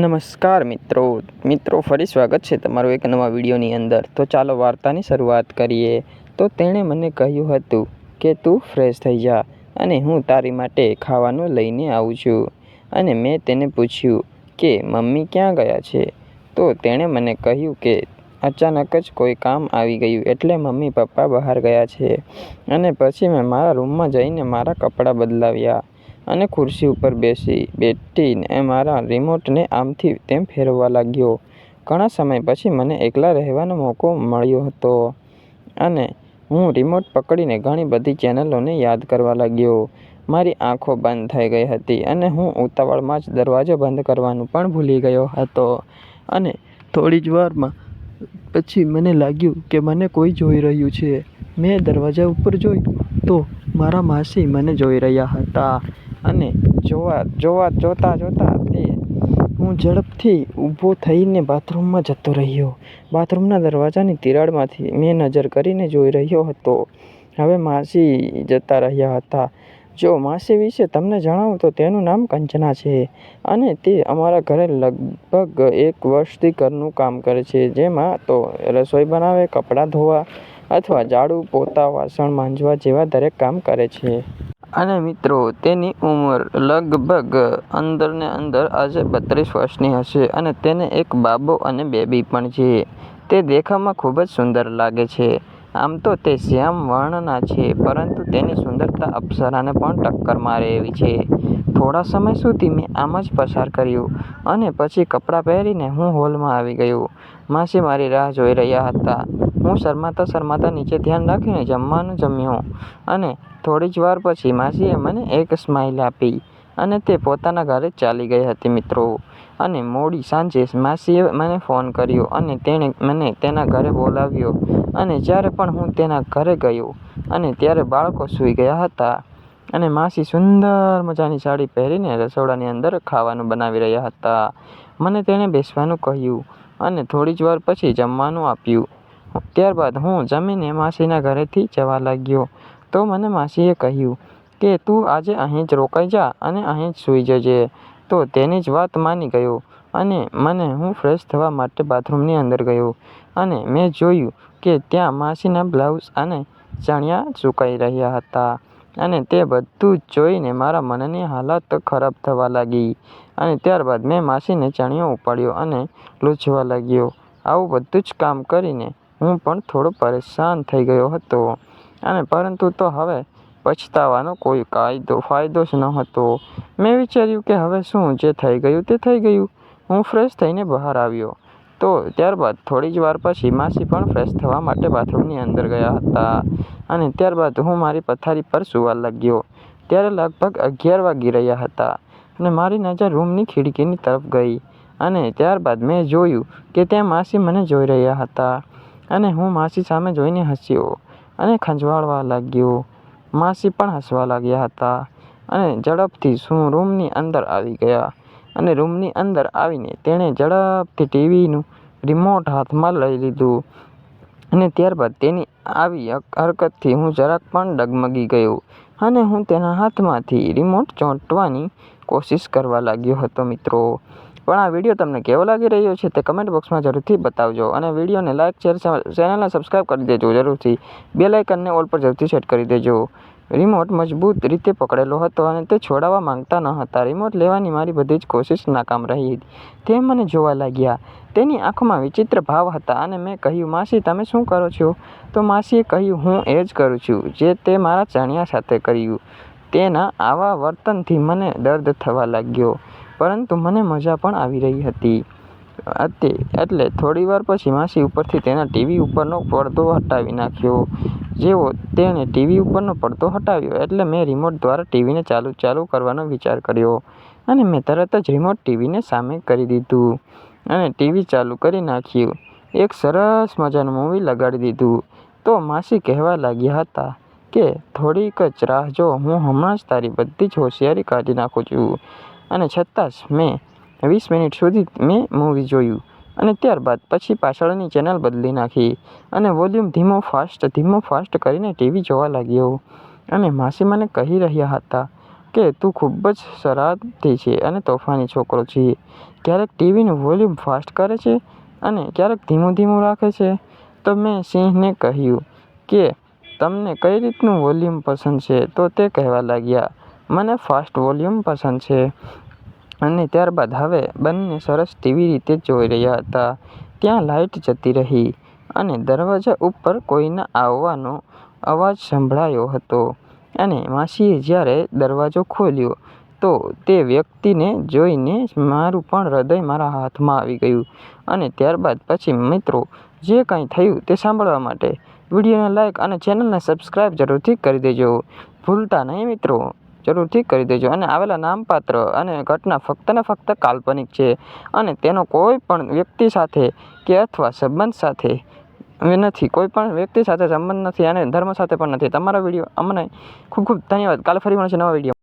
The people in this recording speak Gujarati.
નમસ્કાર મિત્રો. મિત્રો, ફરી સ્વાગત છે તમારું એક નવા વિડીયોની અંદર. તો ચાલો વાર્તાની શરૂઆત કરીએ. તો તેણે મને કહ્યું હતું કે, તું ફ્રેશ થઈ જા અને હું તારી માટે ખાવાનું લઈને આવું છું. અને મેં તેને પૂછ્યું કે, મમ્મી ક્યાં ગયા છે? તો તેણે મને કહ્યું કે, અચાનક જ કોઈ કામ આવી ગયું એટલે મમ્મી પપ્પા બહાર ગયા છે. અને પછી મેં મારા રૂમમાં જઈને મારા કપડાં બદલાવ્યા. અને ખુરશી ઉપર બેસી બેઠીને મારા રિમોટને આમથી તેમ ફેરવવા લાગ્યો. ઘણા સમય પછી મને એકલા રહેવાનો મોકો મળ્યો હતો અને હું રિમોટ પકડીને ઘણી બધી ચેનલોને યાદ કરવા લાગ્યો. મારી આંખો બંધ થઈ ગઈ હતી અને હું ઉતાવળમાં જ દરવાજો બંધ કરવાનું પણ ભૂલી ગયો હતો. અને થોડી જ વારમાં પછી મને લાગ્યું કે મને કોઈ જોઈ રહ્યું છે. મેં દરવાજા ઉપર જોયું તો મારા માસી મને જોઈ રહ્યા હતા. અને જોવા જોવા, જોતા જોતા તે હું ઝડપથી ઊભો થઈને બાથરૂમમાં જતો રહ્યો. બાથરૂમના દરવાજાની તિરાડમાંથી મેં નજર કરીને જોઈ રહ્યો હતો. હવે માસી જતા રહ્યા હતા. જો માસી વિશે તમને જણાવું તો તેનું નામ કંચના છે અને તે અમારા ઘરે લગભગ એક વર્ષથી ઘરનું કામ કરે છે. જેમાં તો રસોઈ બનાવે, કપડાં ધોવા અથવા ઝાડુ, પોતા, વાસણ માંજવા જેવા દરેક કામ કરે છે. અને મિત્રો, તેની ઉંમર લગભગ અંદર ને અંદર આજે બત્રીસ વર્ષની હશે અને તેને એક બાબો અને બેબી પણ છે. તે દેખાવમાં ખૂબ જ સુંદર લાગે છે. આમ તો તે શ્યામ વર્ણના છે, પરંતુ તેની સુંદરતા અપ્સરાને પણ ટક્કર મારે એવી છે. થોડા સમય સુધી મેં આમ જ પસાર કર્યું અને પછી કપડાં પહેરીને હું હોલમાં આવી ગયો. માસી મારી રાહ જોઈ રહ્યા હતા. હું શરમાતા શરમાતા નીચે ધ્યાન રાખીને જમવાનું જમ્યો અને થોડી જ વાર પછી માસીએ મને એક સ્માઇલ આપી અને તે પોતાના ઘરે ચાલી ગઈ હતી મિત્રો. અને મોડી સાંજે માસીએ મને ફોન કર્યો અને તેણે મને તેના ઘરે બોલાવ્યો અને જ્યારે પણ હું તેના ઘરે ગયો અને ત્યારે બાળકો સૂઈ ગયા હતા અને માસી સુંદર મજાની સાડી પહેરીને રસોડાની અંદર ખાવાનું બનાવી રહ્યા હતા. મને તેણે બેસવાનું કહ્યું અને થોડી જ વાર પછી જમવાનું આપ્યું. ત્યારબાદ હું જમીને માસીના ઘરેથી જવા લાગ્યો. તો મને માસીએ કહ્યું કે, તું આજે અહીં જ રોકાઈ જા અને અહીં જ સૂઈ જજે. તો તેની જ વાત માની ગયો અને મને હું ફ્રેશ થવા માટે બાથરૂમની અંદર ગયો અને મેં જોયું કે ત્યાં માસીના બ્લાઉઝ અને ચણિયા સુકાઈ રહ્યા હતા. અને તે બધું જ જોઈને મારા મનની હાલત ખરાબ થવા લાગી. અને ત્યારબાદ મેં માસીને ચણિયો ઉપાડ્યો અને લૂછવા લાગ્યો. આવું બધું જ કામ કરીને હું પણ થોડો પરેશાન થઈ ગયો હતો. અને પરંતુ તો હવે પછતાવાનો કોઈ કાયદો, ફાયદો જ ન હતો મેં વિચાર્યું કે હવે શું જે થઈ ગયું તે થઈ ગયું. હું ફ્રેશ થઈને બહાર આવ્યો. તો ત્યારબાદ થોડી જ વાર પછી માસી પણ ફ્રેશ થવા માટે બાથરૂમની અંદર ગયા હતા. અને ત્યારબાદ હું મારી પથારી પર સૂવા લાગ્યો. ત્યારે લગભગ અગિયાર વાગી રહ્યા હતા અને મારી નજર રૂમની ખિડકીની તરફ ગઈ. અને ત્યારબાદ મેં જોયું કે ત્યાં માસી મને જોઈ રહ્યા હતા. અને હું માસી સામે જોઈને હસ્યો અને ખંજવાળવા લાગ્યો. માસી પણ હસવા લાગ્યા હતા અને ઝડપથી શું રૂમની અંદર આવી ગયા. અને રૂમની અંદર આવીને તેણે ઝડપથી ટીવીનું રિમોટ હાથમાં લઈ લીધું. અને ત્યારબાદ તેની આવી હરકતથી હું જરાક પણ ડગમગી ગયો અને હું તેના હાથમાંથી રિમોટ ચોંટવાની કોશિશ કરવા લાગ્યો હતો મિત્રો. પણ આ વીડિયો તમને કેવો લાગી રહ્યો છે તે કમેન્ટ બોક્સમાં જરૂરથી બતાવજો અને વિડીયોને લાઇક શેર ચેનલને સબસ્ક્રાઈબ કરી દેજો જરૂરથી. બે લાઇકનને ઓલ પર જરૂરથી સેટ કરી દેજો. રિમોટ મજબૂત રીતે પકડેલો હતો અને તે છોડાવવા માંગતા ન હતા. રિમોટ લેવાની મારી બધી જ કોશિશ નાકામ રહી હતી. તે મને જોવા લાગ્યા. તેની આંખોમાં વિચિત્ર ભાવ હતા અને મેં કહ્યું, માસી, તમે શું કરો છો? તો માસીએ કહ્યું, હું એ જ કરું છું, જે તે મારા ચણિયા સાથે કર્યું. તેના આવા વર્તનથી મને દર્દ થવા લાગ્યો, પરંતુ મને મજા પણ આવી રહી હતી. હતી એટલે થોડી વાર પછી માસી ઉપરથી તેના ટીવી ઉપરનો પડદો હટાવી નાખ્યો. જેવો તેણે ટીવી ઉપરનો પડદો હટાવ્યો એટલે મેં રિમોટ દ્વારા ટીવીને ચાલુ ચાલુ કરવાનો વિચાર કર્યો અને મેં તરત જ રિમોટ ટીવીને સામે કરી દીધું અને ટીવી ચાલુ કરી નાખ્યું. એક સરસ મજાનું મૂવી લગાડી દીધું. તો માસી કહેવા લાગ્યા હતા કે, થોડીક જ રાહ જો, હું હમણાં જ તારી બધી જ હોશિયારી કાઢી નાખું છું. અને છતાં જ મેં વીસ મિનિટ સુધી મેં મૂવી જોયું. અને ત્યારબાદ પછી પાછળની ચેનલ બદલી નાખી અને વોલ્યુમ ધીમો ફાસ્ટ ધીમો ફાસ્ટ કરીને ટીવી જોવા લાગ્યો. અને માસી મને કહી રહ્યા હતા કે, તું ખૂબ જ શરારતી છે અને તોફાની છોકરો છે. ક્યારેક ટીવીનું વોલ્યુમ ફાસ્ટ કરે છે અને ક્યારેક ધીમું ધીમું રાખે છે. તો મેં સિંહને કહ્યું કે, તમને કઈ રીતનું વોલ્યુમ પસંદ છે? તો તે કહેવા લાગ્યા, મને ફાસ્ટ વોલ્યુમ પસંદ છે. અને ત્યારબાદ હવે બંને સરસ ટીવી રીતે જોઈ રહ્યા હતા. ત્યાં લાઇટ જતી રહી અને દરવાજા ઉપર કોઈના આવવાનો અવાજ સંભળાયો હતો. અને માસીએ જ્યારે દરવાજો ખોલ્યો, તો તે વ્યક્તિને જોઈને મારું પણ હૃદય મારા હાથમાં આવી ગયું. અને ત્યારબાદ પછી, મિત્રો, જે કાંઈ થયું તે સાંભળવા માટે વિડીયોને લાઈક અને ચેનલને સબસ્ક્રાઈબ જરૂરથી કરી દેજો. ભૂલતા નહીં, મિત્રો. જરૂરથી કરી દેજો. અને આવેલા નામપાત્ર અને ઘટના ફક્ત ને ફક્ત કાલ્પનિક છે. અને તેનો કોઈ પણ વ્યક્તિ સાથે કે અથવા સંબંધ સાથે નથી. કોઈ પણ વ્યક્તિ સાથે સંબંધ નથી અને ધર્મ સાથે પણ નથી. તમારા વીડિયો અમને ખૂબ ખૂબ ધન્યવાદ. કાલે ફરી મળશે નવા વીડિયો